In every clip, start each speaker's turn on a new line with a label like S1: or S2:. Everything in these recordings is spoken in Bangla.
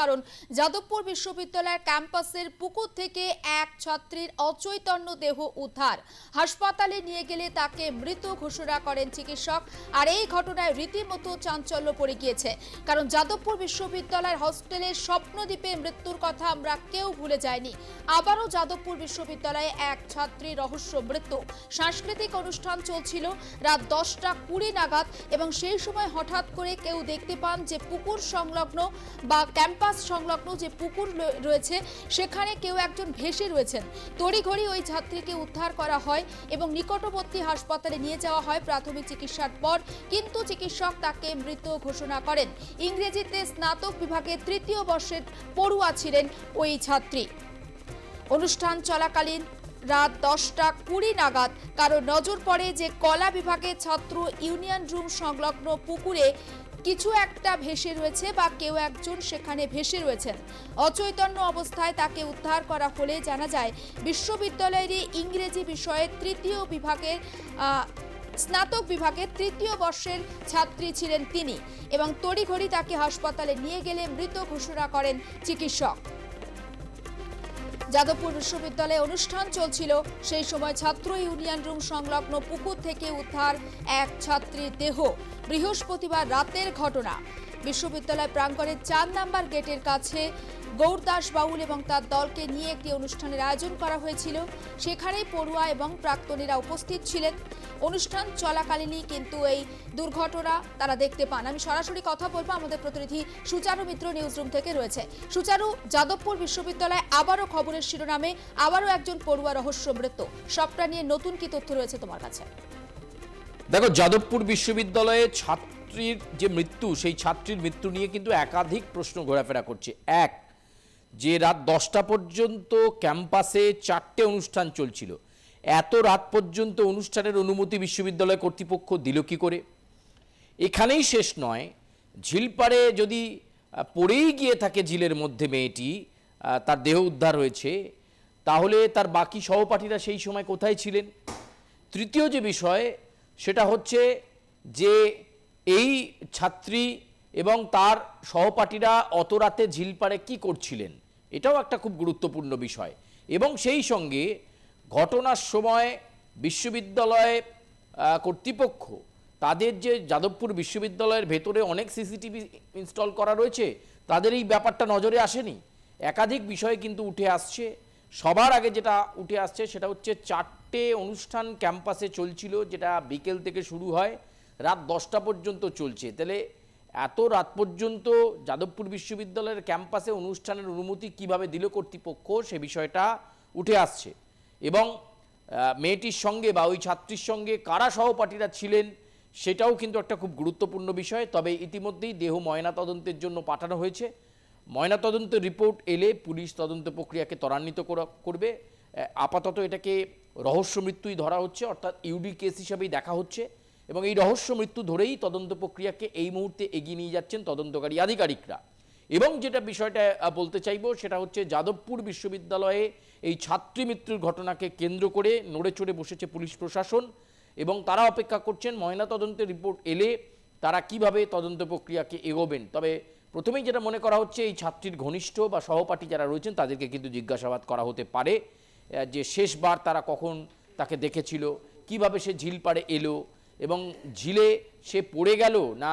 S1: কারণ যাদবপুর বিশ্ববিদ্যালয়ের ক্যাম্পাসের পুকুর থেকে এক ছাত্রীর অচৈতন্য দেহ উদ্ধার। হাসপাতালে নিয়ে গেলে তাকে মৃত ঘোষণা করেন চিকিৎসক। আর এই ঘটনায় রীতিমতো চাঞ্চল্য পড়ে গিয়েছে। কারণ যাদবপুর বিশ্ববিদ্যালয়ের হস্টেলে স্বপ্নদ্বীপে মৃত্যুর কথা আমরা কেউ ভুলে যাইনি আবারও যাদবপুর বিশ্ববিদ্যালয়ে এক ছাত্রীর রহস্য মৃত্যু। সাংস্কৃতিক অনুষ্ঠান চলছিল রাত দশটা কুড়ি নাগাদ এবং সেই সময় হঠাৎ করে কেউ দেখতে পান যে পুকুর সংলগ্ন বা ক্যাম্পাস সংলগ্ন যে পুকুর রয়েছে, সেখানে কেউ একজন ভেসে রয়েছেন। তড়িঘড়ি ওই ছাত্রীকে উদ্ধার করা হয় এবং নিকটবর্তী হাসপাতালে নিয়ে যাওয়া হয় প্রাথমিক চিকিৎসার পর, কিন্তু চিকিৎসক তাকে মৃত ঘোষণা করেন। ইংরেজিতে স্নাতক বিভাগে তৃতীয় বর্ষের পড়ুয়া ছিলেন ওই ছাত্রী। অনুষ্ঠান চলাকালীন রাত দশটা কুড়ি নাগাদ কারও নজর পড়ে যে কলা বিভাগের ছাত্র ইউনিয়ন রুম সংলগ্ন পুকুরে কিছু একটা ভেসে রয়েছে বা কেউ একজন সেখানে ভেসে রয়েছেন। অচৈতন্য অবস্থায় তাকে উদ্ধার করা হলে জানা যায়, বিশ্ববিদ্যালয়েরই ইংরেজি বিষয়ে তৃতীয় বিভাগের স্নাতক বিভাগের তৃতীয় বর্ষের ছাত্রী ছিলেন তিনি এবং তড়িঘড়ি তাকে হাসপাতালে নিয়ে গেলে মৃত ঘোষণা করেন চিকিৎসক। যাদবপুর বিশ্ববিদ্যালয়ে অনুষ্ঠান চলছিল। সেই সময় ছাত্র ইউনিয়ন রুম সংলগ্ন পুকুর থেকে উদ্ধার এক ছাত্রীর দেহ। বৃহস্পতিবার রাতের ঘটনা। বিশ্ববিদ্যালয় প্রাঙ্গণের চার নাম্বার গেটের কাছে গৌরদাস বাউল এবং তার দলকে নিয়ে একটি অনুষ্ঠানের আয়োজন করা হয়েছিল। সেখানেই পড়ুয়া এবং প্রাক্তনীরা উপস্থিত ছিলেন। অনুষ্ঠান চলাকালীনই কিন্তু এই দুর্ঘটনা তারা দেখতে পান। আমি সরাসরি কথা বলব, আমাদের প্রতিনিধি সুচারু মিত্র নিউজরুম থেকে রয়েছে। সুচারু, যাদবপুর বিশ্ববিদ্যালয়ে আবারও খবরের শিরোনামে আবারও একজন পড়ুয়া রহস্য মৃত্যু। সবটা নিয়ে নতুন কি তথ্য রয়েছে তোমার কাছে?
S2: দেখো, যাদবপুর বিশ্ববিদ্যালয়ে ছাত্রীর যে মৃত্যু, সেই ছাত্রীর মৃত্যু নিয়ে কিন্তু একাধিক প্রশ্ন ঘোরাফেরা করছে। এক, যে রাত দশটা পর্যন্ত ক্যাম্পাসে চারটে অনুষ্ঠান চলছিল, এত রাত পর্যন্ত অনুষ্ঠানের অনুমতি বিশ্ববিদ্যালয় কর্তৃপক্ষ দিল কি করে? এখানেই শেষ নয়, ঝিলপাড়ে যদি পড়েই গিয়ে থাকে ঝিলের মধ্যে মেয়েটি তার দেহ উদ্ধার হয়েছে, তাহলে তার বাকি সহপাঠীরা সেই সময় কোথায় ছিলেন? তৃতীয় যে বিষয়, সেটা হচ্ছে যে এই ছাত্রী এবং তার সহপাঠীরা অত রাতে ঝিলপাড়ে কি করছিলেন? এটাও একটা খুব গুরুত্বপূর্ণ বিষয়। এবং সেই সঙ্গে ঘটনার সময় বিশ্ববিদ্যালয়ে কর্তৃপক্ষ, তাদের যে যাদবপুর বিশ্ববিদ্যালয়ের ভেতরে অনেক সিসিটিভি ইনস্টল করা রয়েছে, তাদের এই ব্যাপারটা নজরে আসেনি। একাধিক বিষয় কিন্তু উঠে আসছে। সবার আগে যেটা উঠে আসছে সেটা হচ্ছে চারটে অনুষ্ঠান ক্যাম্পাসে চলছিল, যেটা বিকেল থেকে শুরু হয়। রাত দশটা পর্যন্ত চলছে। তাহলে এত রাত পর্যন্ত যাদবপুর বিশ্ববিদ্যালয়ের ক্যাম্পাসে অনুষ্ঠানের অনুমতি কীভাবে দিল কর্তৃপক্ষ সে বিষয়টা উঠে আসছে। এবং মেয়েটির সঙ্গে বা ওই ছাত্রীর সঙ্গে কারা সহপাঠীরা ছিলেন সেটাও কিন্তু একটা খুব গুরুত্বপূর্ণ বিষয়। তবে ইতিমধ্যেই দেহ ময়না তদন্তের জন্য পাঠানো হয়েছে। ময়নাতদন্তের রিপোর্ট এলে পুলিশ তদন্ত প্রক্রিয়াকে ত্বরান্বিত করা- করবে। আপাতত এটাকে রহস্য মৃত্যুই ধরা হচ্ছে, অর্থাৎ ইউডি কেস হিসাবেই দেখা হচ্ছে। এবং এই রহস্য মৃত্যু ধরেই তদন্ত প্রক্রিয়াকে এই মুহূর্তে এগিয়ে নিয়ে যাচ্ছেন তদন্তকারী আধিকারিকরা। এবং যেটা বিষয়টা বলতে চাইব সেটা হচ্ছে যাদবপুর বিশ্ববিদ্যালয়ে এই ছাত্রী মৃত্যুর ঘটনাকে কেন্দ্র করে নড়ে চড়ে বসেছে পুলিশ প্রশাসন এবং তারা অপেক্ষা করছেন ময়নাতদন্তের রিপোর্ট এলে তারা কীভাবে তদন্ত প্রক্রিয়াকে এগোবেন। তবে প্রথমেই যেটা মনে করা হচ্ছে, এই ছাত্রীর ঘনিষ্ঠ বা সহপাঠী যারা রয়েছেন তাদেরকে কিন্তু জিজ্ঞাসাবাদ করা হতে পারে যে শেষবার তারা কখন তাকে দেখেছিল, কীভাবে সে ঝিল পাড়ে এলো এবং ঝিলে সে পড়ে গেল, না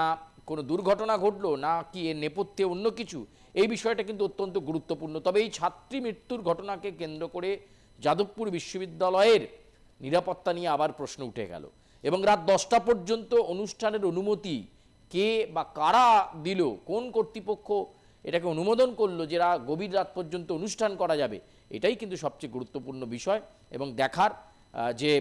S2: কোনো দুর্ঘটনা ঘটলো, না কি এর নেপথ্যে অন্য কিছু, এই বিষয়টা কিন্তু অত্যন্ত গুরুত্বপূর্ণ। তবে এই ছাত্রী মৃত্যুর ঘটনাকে কেন্দ্র করে যাদবপুর বিশ্ববিদ্যালয়ের নিরাপত্তা নিয়ে আবার প্রশ্ন উঠে গেল। এবং রাত দশটা পর্যন্ত অনুষ্ঠানের অনুমতি কে বা কারা দিল, কোন কর্তৃপক্ষ এটাকে অনুমোদন করল যে গভীর রাত পর্যন্ত অনুষ্ঠান করা যাবে, এটাই কিন্তু সবচেয়ে গুরুত্বপূর্ণ বিষয় এবং দেখার যে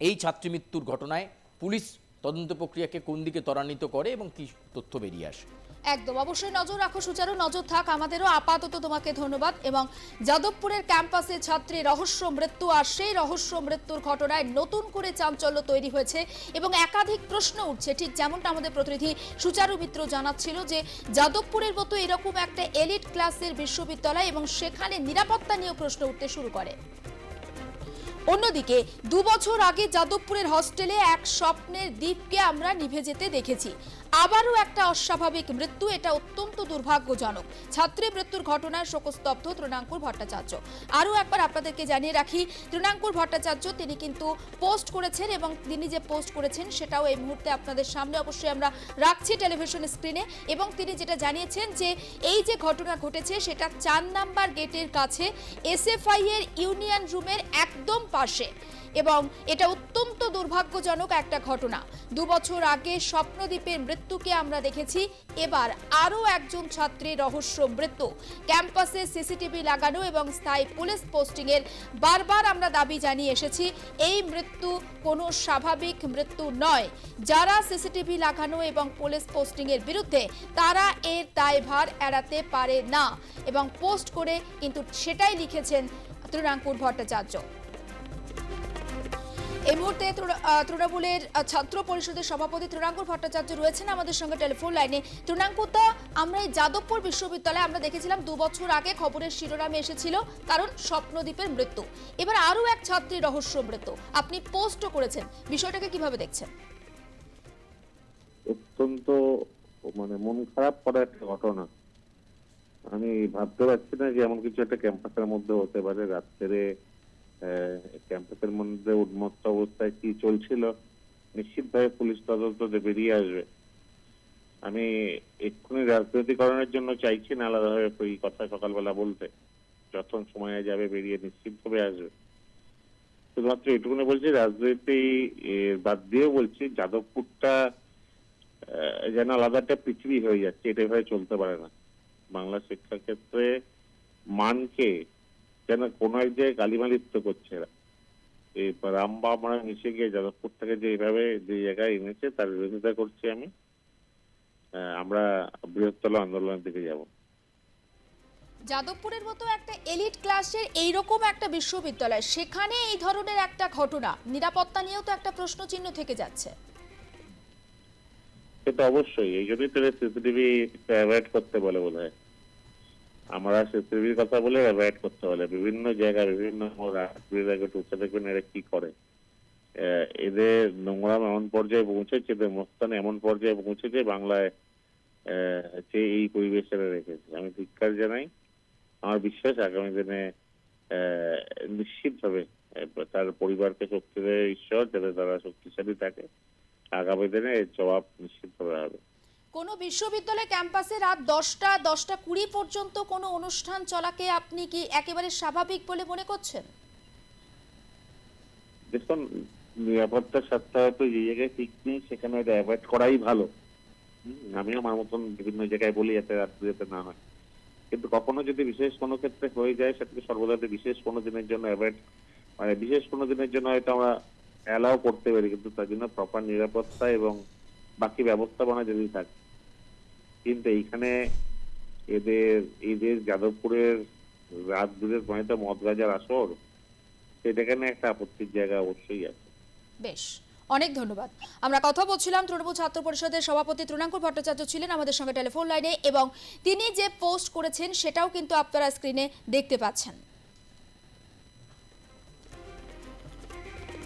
S2: এই ছাত্রী মৃত্যুর ঘটনায় পুলিশ তদন্ত প্রক্রিয়াকে কোন দিকে ত্বরান্বিত করে এবং কি তথ্য বেরিয়ে আসে?
S1: একদম, অবশ্যই নজর রাখো সুচারু, নজর থাক আমাদেরও। আপাতত তোমাকে ধন্যবাদ এবং যাদবপুরের ক্যাম্পাসে ছাত্রী রহস্য মৃত্যু আর সেই রহস্য মৃত্যুর ঘটনায় নতুন করে চাঞ্চল্য তৈরি হয়েছে এবং একাধিক প্রশ্ন উঠছে। ঠিক যেমনটা আমাদের প্রতিনিধি সুচারু মিত্র জানাচ্ছিল যে, যাদবপুরের মতো এরকম একটা এলিট ক্লাসের বিশ্ববিদ্যালয় এবং সেখানে নিরাপত্তা নিয়েও প্রশ্ন উঠতে শুরু করে। অন্যদিকে দু বছর আগে যাদবপুরের হস্টেলে এক স্বপ্নের দ্বীপকে আমরা নিভে যেতে দেখেছি। আবারও একটা অস্বাভাবিক মৃত্যু, এটা অত্যন্ত দুর্ভাগ্যজনক। ছাত্রী মৃত্যুর ঘটনায় শোকস্তব্ধ তৃণাঙ্কুর ভট্টাচার্য। আরও একবার আপনাদেরকে জানিয়ে রাখি, তৃণাঙ্কুর ভট্টাচার্য, তিনি কিন্তু পোস্ট করেছেন এবং তিনি যে পোস্ট করেছেন সেটাও এই মুহূর্তে আপনাদের সামনে অবশ্যই আমরা রাখছি টেলিভিশন স্ক্রিনে। এবং তিনি যেটা জানিয়েছেন যে, এই যে ঘটনা ঘটেছে, সেটা চার নাম্বার গেটের কাছে এসএফআই এর ইউনিয়ন রুমের একদম পাশে। এবং এটা অত্যন্ত দুর্ভাগ্যজনক একটা ঘটনা। দু বছর আগে স্বপ্নদ্বীপের মৃত্যুকে আমরা দেখেছি, এবার আরও একজন ছাত্রীর রহস্য মৃত্যু। ক্যাম্পাসে সিসিটিভি লাগানো এবং স্থায়ী পুলিশ পোস্টিংয়ের বারবার আমরা দাবি জানিয়ে এসেছি, এই মৃত্যু কোনো স্বাভাবিক মৃত্যু নয়। যারা সিসিটিভি লাগানো এবং পুলিশ পোস্টিংয়ের বিরুদ্ধে, তারা এর দায়ভার এড়াতে পারে না। এবং পোস্ট করে কিন্তু সেটাই লিখেছেন তৃণাঙ্কুর ভট্টাচার্য। এই মুহূর্তে তৃণ- তৃণমূলের ছাত্র পরিষদের সভাপতি তৃণাঙ্কুর ভট্টাচার্য রয়েছেন আমাদের সঙ্গে টেলিফোন লাইনে। তৃণাঙ্কুতা আমরা এই যাদবপুর বিশ্ববিদ্যালয়ে আমরা দেখেছিলাম দু বছর আগে খবরের শিরোনামে এসেছিল কারণ স্বপ্নদ্বীপের মৃত্যু। এবার আরও এক ছাত্রীর রহস্য মৃত্যু। আপনি পোস্টও করেছেন। বিষয়টাকে কীভাবে দেখছেন?
S3: অত্যন্ত মানে মন খারাপ করা একটা ঘটনা। আমি ভাবতে পারছি না যে এমন কিছু একটা ক্যাম্পাসের মধ্যে হতে পারে। রাত্রে ক্যাম্পাসের মধ্যে উন্মত্ত অবস্থায় কি চলছিল, নিশ্চিতভাবে পুলিশ তদন্তে বেরিয়ে আসবে। আমি এক্ষুনি রাজনৈতিকরণের জন্য চাইছি না আলাদাভাবে এই কথা সকালবেলা বলতে। যখন সময় যাবে বেরিয়ে নিশ্চিতভাবে আসবে। শুধুমাত্র এটুকুনি বলছি, রাজনীতি বাদ দিয়েও বলছি, যাদবপুরটা যেন আলাদা একটা পৃথিবী হয়ে যাচ্ছে, এটা এভাবে চলতে পারে না। বাংলা শিক্ষা ক্ষেত্রে মানকে যেন কোনো এক জায়গায় গালিমালিপ্ত করছে এরা? এই রামবা আমরা মিশে গিয়ে যাদবপুর থেকে যে এইভাবে যে জায়গায় এনেছে তার বিরোধিতা করছি আমি। আমরা বৃহত্তর আন্দোলনের দিকে যাব।
S1: যাদবপুরের মতো একটা এলিট ক্লাসের এইরকম একটা বিশ্ববিদ্যালয় সেখানে এই ধরনের একটা ঘটনা নিরাপত্তা নিয়েও তো একটা প্রশ্ন চিহ্ন থেকে যাচ্ছে।
S3: সেটা অবশ্যই এই জন্যই তো সিসিটিভি অ্যাভয়েড করতে বলে বোধ হয় আমরা সিসিটিভির কথা বলে অ্যাভয়েড করতে বলে বিভিন্ন জায়গায়, বিভিন্ন টুকতে দেখবেন এরা কি করে। এদের নোংরাম এমন পর্যায়ে পৌঁছেছে, এদের মস্তান এমন পর্যায়ে পৌঁছেছে বাংলায় যে এই পরিবেশ এরা রেখেছে। আমি ধিক্কার জানাই। আমার বিশ্বাস আগামী দিনে নিশ্চিতভাবে তার পরিবারকে শক্তি দেয় ঈশ্বর, যাতে তারা শক্তিশালী থাকে। আগামী দিনে এর জবাব নিশ্চিতভাবে হবে।
S1: কোনো বিশ্ববিদ্যালয় ক্যাম্পাসে রাত দশটা দশটা কুড়ি পর্যন্ত কোনো অনুষ্ঠান চলাকে আপনি কি একেবারে স্বাভাবিক বলে মনে করছেন?
S3: দেখুন নিরাপত্তার স্বার্থে হয়তো যে জায়গায় ঠিক নেই, সেখানে এটা অ্যাভয়েড করাই ভালো। আমিও আমার মতন বিভিন্ন জায়গায় বলি যাতে রাত্রি যাতে না হয়। কিন্তু কখনো যদি বিশেষ কোনো ক্ষেত্রে হয়ে যায়, সেটাকে সর্বদা বিশেষ কোনো দিনের জন্য অ্যাভয়েড মানে বিশেষ কোনো দিনের জন্য হয়তো আমরা অ্যালাও করতে পারি, কিন্তু তার জন্য প্রপার নিরাপত্তা এবং বাকি ব্যবস্থাপনা যদি থাকে কিন্তু এইখানে এদের এদের যাদবপুরের রাত দুধের মানে মদ গাজার আসর, সেটাখানে একটা আপত্তির জায়গা অবশ্যই আছে।
S1: বেশ, অনেক ধন্যবাদ। আমরা কথা বলছিলাম তৃণমূল ছাত্র পরিষদের সভাপতি তৃণাঙ্কুর ভট্টাচার্য ছিলেন আমাদের সঙ্গে টেলিফোন লাইনে এবং তিনি যে পোস্ট করেছেন সেটাও কিন্তু আপনারা স্ক্রিনে দেখতে পাচ্ছেন।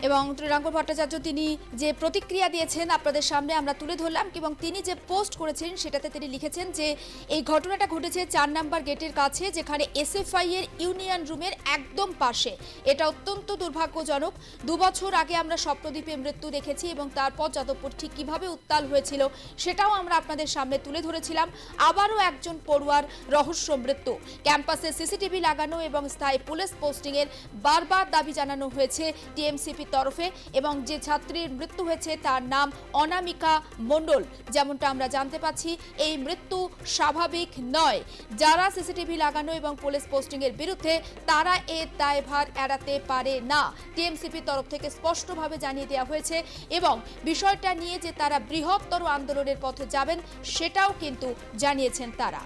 S1: এবং তৃণাঙ্কুর ভট্টাচার্য তিনি যে প্রতিক্রিয়া দিয়েছেন আপনাদের সামনে আমরা তুলে ধরলাম এবং তিনি যে পোস্ট করেছেন সেটাতে তিনি লিখেছেন যে এই ঘটনাটা ঘটেছে চার নাম্বার গেটের কাছে যেখানে এসএফআই এর ইউনিয়ন রুমের একদম পাশে। এটা অত্যন্ত দুর্ভাগ্যজনক। দু বছর আগে আমরা স্বপ্নদ্বীপে মৃত্যু দেখেছি এবং তারপর যাদবপুর ঠিক কীভাবে উত্তাল হয়েছিল সেটাও আমরা আপনাদের সামনে তুলে ধরেছিলাম। আবারও একজন পড়ুয়ার রহস্য মৃত্যু। ক্যাম্পাসে সিসিটিভি লাগানো এবং স্থায়ী পুলিশ পোস্টিংয়ের বারবার দাবি জানানো হয়েছে টিএমসিপির তরফে এবং যে ছাত্রীর মৃত্যু হয়েছে তার নাম অনামিকা মণ্ডল। যেমনটা আমরা জানতে পাচ্ছি, এই মৃত্যু স্বাভাবিক নয়। যারা সিসিটিভি লাগানো এবং পুলিশ পোস্টিংয়ের বিরুদ্ধে, তারা এর দায়ভার এড়াতে পারে না। টিএমসিপির তরফ থেকে স্পষ্টভাবে জানিয়ে দেওয়া হয়েছে এবং বিষয়টা নিয়ে যে তারা বৃহত্তর আন্দোলনের পথে যাবেন, সেটাও কিন্তু জানিয়েছেন তারা।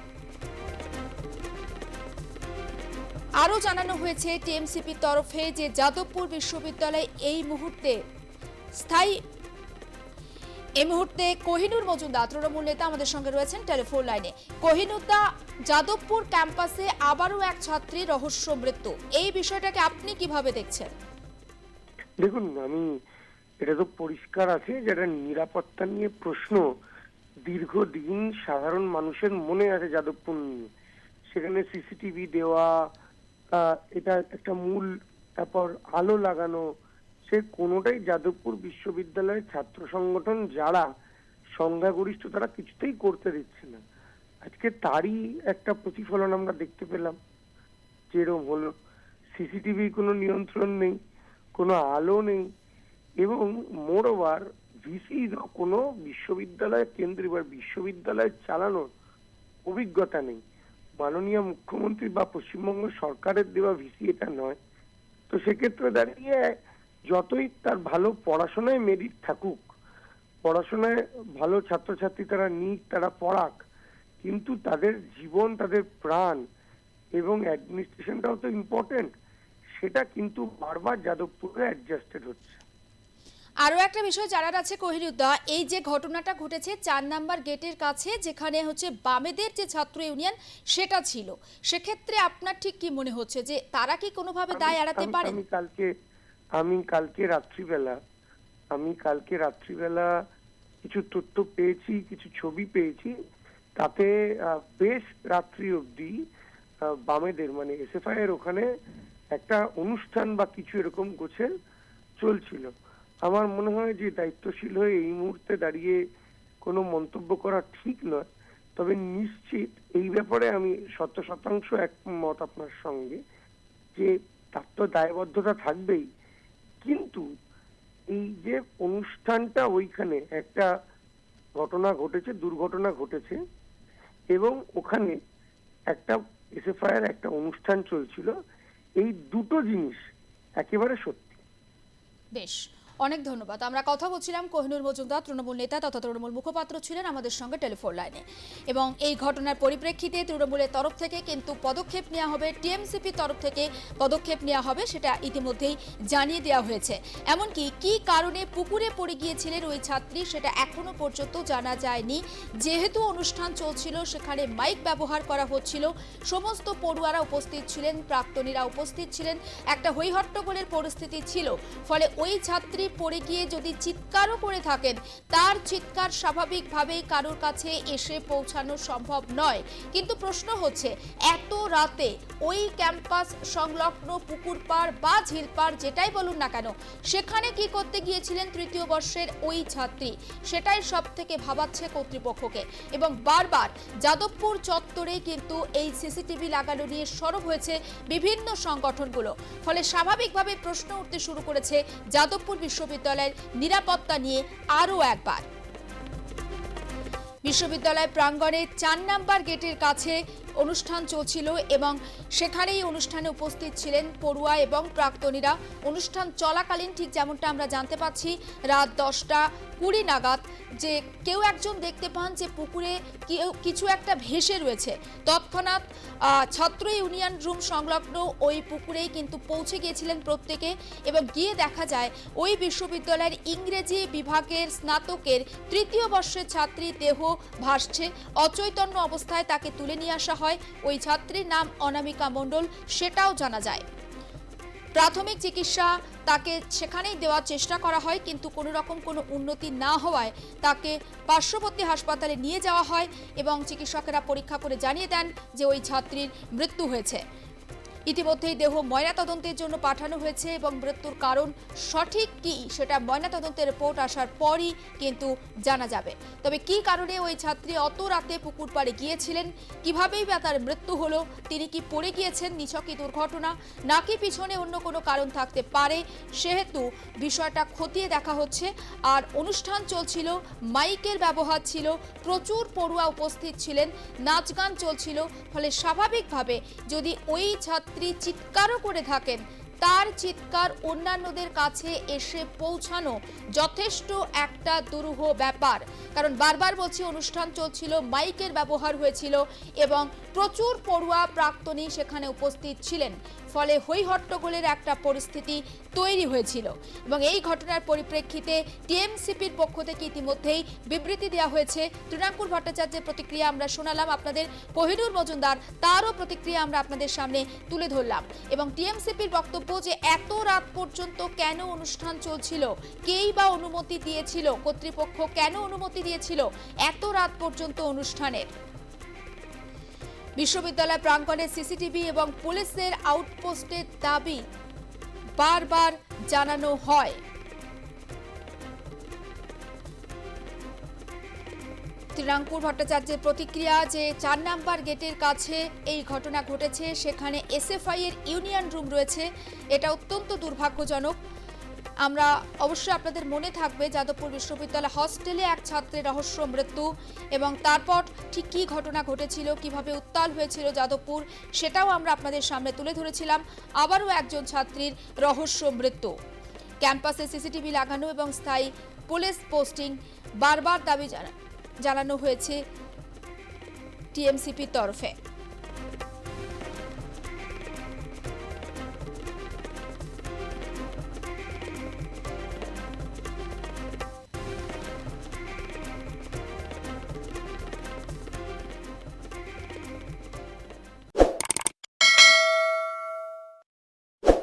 S1: আরও জানানো হয়েছে, টিএমসিপির তরফে যে যাদবপুর বিশ্ববিদ্যালয় এই মুহূর্তে স্থায়ী এই মুহূর্তে কোহিনুর মজুমদার, তৃণমূল নেতা আমাদের সঙ্গে রয়েছেন টেলিফোন লাইনে। কোহিনুরদা যাদবপুর ক্যাম্পাসে আবারও এক ছাত্রীর রহস্য মৃত্যু। এই বিষয়টাকে আপনি কীভাবে দেখছেন?
S4: দেখুন, আমি, এটা তো পরিষ্কার আছে যেটা নিরাপত্তা নিয়ে প্রশ্ন। দীর্ঘদিন সাধারণ মানুষের মনে আছে যাদবপুর নিয়ে। সেখানে সিসিটিভি দেওয়া এটা একটা মূল তারপর আলো লাগানো। সে কোনোটাই যাদবপুর বিশ্ববিদ্যালয়ের ছাত্র সংগঠন যারা সংখ্যাগরিষ্ঠ তারা কিছুতেই করতে দিচ্ছে না। আজকে তারই একটা প্রতিফলন আমরা দেখতে পেলাম। যেরম হলো, সিসিটিভি কোনো নিয়ন্ত্রণ নেই, কোনো আলো নেই এবং মোর ওভার ভিসি কোনো বিশ্ববিদ্যালয় কেন্দ্রে বা বিশ্ববিদ্যালয় চালানোর অভিজ্ঞতা নেই। মাননীয় মুখ্যমন্ত্রী বা পশ্চিমবঙ্গ সরকারের দেওয়া ভিসি এটা নয়। তো সেক্ষেত্রে দাঁড়িয়ে যতই তার ভালো পড়াশোনায় মেরিট থাকুক, পড়াশোনায় ভালো ছাত্রছাত্রী তারা নিক, তারা পড়াক, কিন্তু তাদের জীবন, তাদের প্রাণ এবং অ্যাডমিনিস্ট্রেশনটাও তো ইম্পর্টেন্ট সেটা কিন্তু বারবার যাদবপুরে অ্যাডজাস্টেড হচ্ছে।
S1: আরও একটা বিষয় জানার আছে কোহিনুদ্দা এই যে ঘটনাটা ঘটেছে চার নাম্বার গেটের কাছে যেখানে হচ্ছে বামেদের যে ছাত্র ইউনিয়ন সেটা ছিল। সেক্ষেত্রে আপনার ঠিক কি মনে হচ্ছে যে তারা কি কোনোভাবে দায় এড়াতে পারেন?
S4: আমি কালকে আমি কালকে রাত্রিবেলা আমি কালকে রাত্রিবেলা কিছু তথ্য পেয়েছি কিছু ছবি পেয়েছি। তাতে বেশ রাত্রি অবধি বামেদের মানে এসএফআই এর ওখানে একটা অনুষ্ঠান বা কিছু এরকম গোছের চলছিল। আমার মনে হয় যে দায়িত্বশীল হয়ে এই মুহূর্তে দাঁড়িয়ে কোনো মন্তব্য করা ঠিক নয়। তবে নিশ্চিত এই ব্যাপারে আমি শত শতাংশ একমত আপনার সঙ্গে যে তার তো দায়বদ্ধতা থাকবেই। কিন্তু এই যে অনুষ্ঠানটা ওইখানে একটা ঘটনা ঘটেছে, দুর্ঘটনা ঘটেছে এবং ওখানে একটা এসএফআই এর একটা অনুষ্ঠান চলছিল, এই দুটো জিনিস একেবারে সত্যি।
S1: বেশ। অনেক ধন্যবাদ। আমরা কথা বলছিলাম কোহিনুর মজুমদার, তৃণমূল নেতা তথা তৃণমূল মুখপাত্র ছিলেন আমাদের সঙ্গে টেলিফোন লাইনে। এবং এই ঘটনার পরিপ্রেক্ষিতে তৃণমূলের তরফ থেকে কিন্তু পদক্ষেপ নেওয়া হবে টিএমসিপি তরফ থেকে পদক্ষেপ নেওয়া হবে সেটা ইতিমধ্যেই জানিয়ে দেওয়া হয়েছে। এমনকি কি কারণে পুকুরে পড়ে গিয়েছিলেন ওই ছাত্রী সেটা এখনও পর্যন্ত জানা যায়নি। যেহেতু অনুষ্ঠান চলছিল, সেখানে মাইক ব্যবহার করা হচ্ছিল। সমস্ত পড়ুয়ারা উপস্থিত ছিলেন, প্রাক্তনীরা উপস্থিত ছিলেন। একটা হৈহট্টগোলের পরিস্থিতি ছিল। ফলে ওই ছাত্রী পড়ে গিয়ে যদি চিৎকারও করে থাকেন, তার চিৎকার স্বাভাবিকভাবেই কারোর কাছে এসে পৌঁছানো সম্ভব নয়। কিন্তু প্রশ্ন হচ্ছে, এত রাতে ওই ক্যাম্পাস সংলগ্ন পুকুর পাড় বা ঝিলপাড় যেটাই বলুন না কেন, সেখানে কি করতে গিয়েছিলেন তৃতীয় বর্ষের ওই ছাত্রী? সেটাই সব থেকে ভাবাচ্ছে কর্তৃপক্ষকে। এবং বারবার যাদবপুর চত্বরে কিন্তু এই সিসিটিভি লাগানো নিয়ে সরব হয়েছে বিভিন্ন সংগঠনগুলো। ফলে স্বাভাবিকভাবে প্রশ্ন উঠতে শুরু করেছে যাদবপুর বিশ্ববিদ্যালয়ের নিরাপত্তা নিয়ে আরও একবার। বিশ্ববিদ্যালয় প্রাঙ্গণে চার নাম্বার গেটের কাছে অনুষ্ঠান চলছিল এবং সেখানেই অনুষ্ঠানে উপস্থিত ছিলেন পড়ুয়া এবং প্রাক্তনীরা। অনুষ্ঠান চলাকালীন ঠিক যেমনটা আমরা জানতে পাচ্ছি, রাত দশটা কুড়ি নাগাদ যে কেউ একজন দেখতে পান যে পুকুরে কিছু একটা ভেসে রয়েছে। তৎক্ষণাৎ ছাত্র ইউনিয়ন রুম সংলগ্ন ওই পুকুরেই কিন্তু পৌঁছে গিয়েছিলেন প্রত্যেকে এবং গিয়ে দেখা যায় ওই বিশ্ববিদ্যালয়ের ইংরেজি বিভাগের স্নাতকের তৃতীয় বর্ষের ছাত্রী দেহ ভাসছে। অচৈতন্য অবস্থায় তাকে তুলে নিয়ে আসা হয়। ওই ছাত্রীর নাম অনামিকা মণ্ডল, সেটাও জানা যায়। প্রাথমিক চিকিৎসা তাকে সেখানেই দেওয়ার চেষ্টা করা হয়, কিন্তু কোনো রকম কোনো উন্নতি না হওয়ায় তাকে পার্শ্ববর্তী হাসপাতালে নিয়ে যাওয়া হয় এবং চিকিৎসকেরা পরীক্ষা করে জানিয়ে দেন যে ওই ছাত্রীর মৃত্যু হয়েছে। ইতিমধ্যেই দেহ ময়নাতদন্তের জন্য পাঠানো হয়েছে এবং মৃত্যুর কারণ সঠিক কি সেটা ময়নাতদন্তের রিপোর্ট আসার পরই কিন্তু জানা যাবে। তবে কি কারণে ওই ছাত্রী অত রাতে পুকুর পাড়ে গিয়েছিলেন? কিভাবেই বা তার মৃত্যু হলো? তিনি কি পড়ে গিয়েছেন? নিছকই দুর্ঘটনা? নাকি পিছনে অন্য কোনো কারণ থাকতে পারে? সেহেতু বিষয়টা খতিয়ে দেখা হচ্ছে। আর অনুষ্ঠান চলছিল, মাইকের ব্যবহার ছিল, প্রচুর পড়ুয়া উপস্থিত ছিলেন, নাচ গান চলছিল। ফলে স্বাভাবিকভাবে যদি ওই ছাত্রী চিৎকারও করে থাকেন। তার চিৎকার অন্যান্যদের কাছে এসে পৌঁছানো যথেষ্ট একটা দুরূহ ব্যাপার। কারণ বারবার বলছি, অনুষ্ঠান চলছিল, মাইকের ব্যবহার হয়েছিল এবং প্রচুর পড়ুয়া প্রাক্তনী সেখানে উপস্থিত ছিলেন। ফলে হৈহট্টগোলের একটা পরিস্থিতি তৈরি হয়েছিল। এবং এই ঘটনার পরিপ্রেক্ষিতে টিএমসিপির পক্ষ থেকে ইতিমধ্যেই বিবৃতি দেওয়া হয়েছে। তৃণাঙ্কুর ভট্টাচার্যের প্রতিক্রিয়া আমরা শোনালাম আপনাদের। কোহিনুর মজুমদার, তারও প্রতিক্রিয়া আমরা আপনাদের সামনে তুলে ধরলাম। এবং টিএমসিপির বক্তব্য যে এত রাত পর্যন্ত কেন অনুষ্ঠান চলছিল, কেই বা অনুমতি দিয়েছিল, কর্তৃপক্ষ কেন অনুমতি দিয়েছিল, এত রাত পর্যন্ত অনুষ্ঠানের। বিশ্ববিদ্যালয় প্রাঙ্গণে সিসিটিভি এবং পুলিশের আউটপোস্টের দাবি বারবার জানানো হয়। ত্রিরাঙ্কুর ভট্টাচার্যের প্রতিক্রিয়া যে চার নাম্বার গেটের কাছে এই ঘটনা ঘটেছে, সেখানে এসএফআই এর ইউনিয়ন রুম রয়েছে। এটা অত্যন্ত দুর্ভাগ্যজনক। আমরা অবশ্যই আপনাদের মনে থাকবে যাদবপুর বিশ্ববিদ্যালয় হস্টেলে এক ছাত্রের রহস্য মৃত্যু এবং তারপর ঠিক কী ঘটনা ঘটেছিল, কীভাবে উত্তাল হয়েছিল যাদবপুর, সেটাও আমরা আপনাদের সামনে তুলে ধরেছিলাম। আবারও একজন ছাত্রীর রহস্য মৃত্যু। ক্যাম্পাসে সিসিটিভি লাগানো এবং স্থায়ী পুলিশ পোস্টিং বারবার দাবি জানানো হয়েছে টিএমসিপির তরফে।